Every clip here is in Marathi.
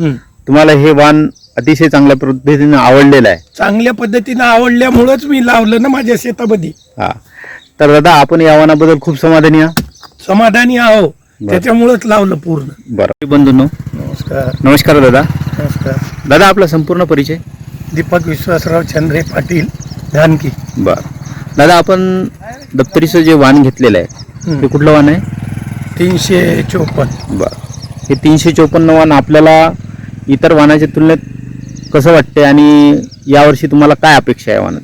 तुम्हाला हे वाण अतिशय चांगल्या पद्धतीने आवडलेलं आहे. चांगल्या पद्धतीनं आवडल्यामुळंच मी लावलं ना माझ्या शेतामध्ये. हा. तर दादा आपण या वाणाबद्दल खूप समाधानी आहात? समाधानी आहो. त्याच्यामुळंच लावलं पूर्ण. बरं. बंधूंनो नमस्कार. नमस्कार दादा. नमस्कार. दादा आपला संपूर्ण परिचय? दीपक विश्वासराव चंद्रे पाटील धानकी. बरं. दादा आपण दप्तरीचं जे वाण घेतलेलं आहे. ते कुठलं वाण आहे? तीनशे चोपन्न. बरं. हे तीनशे चोपन्न वाण आपल्याला इतर वाणाच्या तुलनेत कसं वाटते आणि यावर्षी तुम्हाला काय अपेक्षा आहे वाणात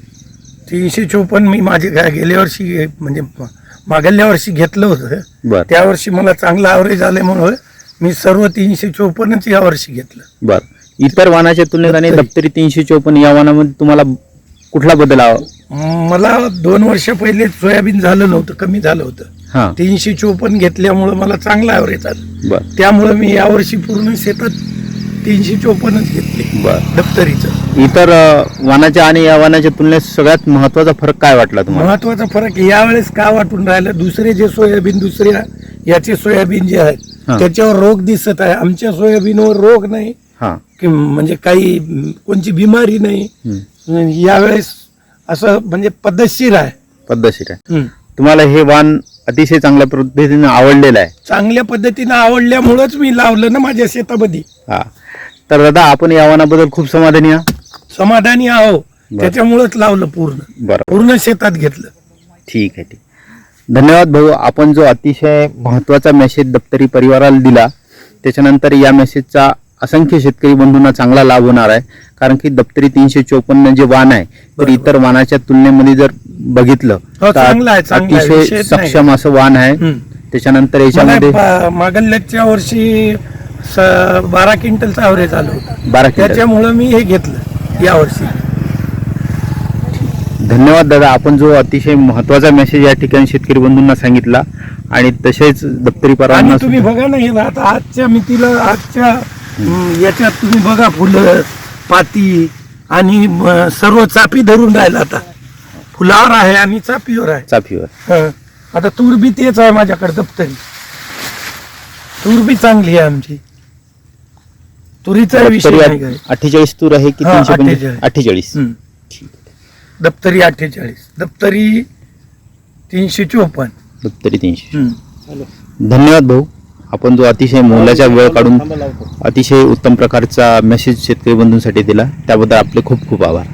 तीनशे चोपन्न मी माझे काय गेल्या वर्षी म्हणजे म- मागल्या वर्षी घेतलं होतं. बरं. त्या वर्षी मला चांगलं ॲव्हरेज आल्यामुळं मी सर्व तीनशे चोपन्नच या वर्षी घेतलं. बरं. इतर वाणाच्या तुलनेत आणि दप्तरी. दप्तरी तीनशे चोपन्न या वाणामध्ये तुम्हाला कुठला बदल हवा मला दोन वर्ष पहिले सोयाबीन झालं नव्हतं कमी झालं होतं. हां. तीनशे चोपन्न घेतल्यामुळं मला चांगलं ॲव्हरेज आलं. बरं. त्यामुळं मी यावर्षी पूर्ण शेतात तीनशे चोपन्नच घेतले. बरं. दप्तरीचं. इतर अ, वाणाच्या आणि या वाणाच्या तुलनेत सगळ्यात महत्त्वाचा फरक काय वाटला तुम्हाला? महत्त्वाचा फरक यावेळेस का वाटून राहिला? दुसरे जे सोयाबीन दुसऱ्या याचे सोयाबीन जे आहेत हा. त्याच्यावर रोग दिसत आहे. आमच्या सोयाबीनवर रोग नाही. हां. की म्हणजे काही म, कोणची बिमारी नाही. यावेळेस असं म्हणजे पद्धतशीर आहे. पद्धतशीर आहे. तुम्हाला हे वाण अतिशय चांगल्या पद्धतीने आवडलेलं आहे. चांगल्या पद्धतीनं आवडल्यामुळंच मी लावलं ना माझ्या शेतामध्ये. हा. तर दादा आपण या वाणाबद्दल खूप समाधानी आहात. समाधानी आहो. त्याच्यामुळंच लावलं पूर्ण. बरं. पूर्ण शेतात घेतलं. ठीक आहे ठीक. धन्यवाद भाऊ. आपण जो अतिशय महत्त्वाचा मेसेज दप्तरी परिवाराला दिला त्याच्यानंतर या मेसेजचा असंख्य शेतकरी बंधूंना चांगला लाभ होणार आहे. कारण की दप्तरी तीनशे चोपन्न जे वाण आहे तर बरोबर. इतर वाणाच्या तुलनेमध्ये जर बघितलं हो, चांगलं आहे, चांगलं आहे. अतिशय नाही. सक्षम असं वाण आहे. त्याच्यानंतर मला याच्यामध्ये प- मागल्याच्या वर्षी स- बारा क्विंटलचं ॲव्हरेज आलं होतं. बारा क्विंटल. त्याच्यामुळं मी हे घेतलं यावर्षी. धन्यवाद दादा. आपण जो अतिशय महत्त्वाचा मेसेज या ठिकाणी शेतकरी बंधूंना सांगितला आणि तसेच दप्तरी आणि परवाना तुम्ही बघा ना हे आता आजच्या मितीला आजच्या याच्यात तुम्ही बघा फुलं पाती आणि म, सर्व चापी धरून राहिलं आता. फुलावर आहे आणि चापीवर आहे. चाफीवर हं. आता तूर बी तेच आहे माझ्याकडे दप्तरी. तूर बी चांगली आहे आमची. तुरीचा विषय नाही दप्तरी काय अठ्ठेचाळीस तूर आहे की हा, तीनशे 48. अठ्ठेचाळीस. दप्तरी अठ्ठेचाळीस. दप्तरी तीनशे चोपन्न. दप्तरी तीनशे. धन्यवाद भाऊ. आपण जो अतिशय मोलाचा वेळ काढून अतिशय उत्तम प्रकारचा मेसेज शेतकरी बंधूंसाठी दिला त्याबद्दल आपले खूप खूप आभार.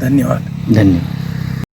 धन्यवाद. धन्यवाद.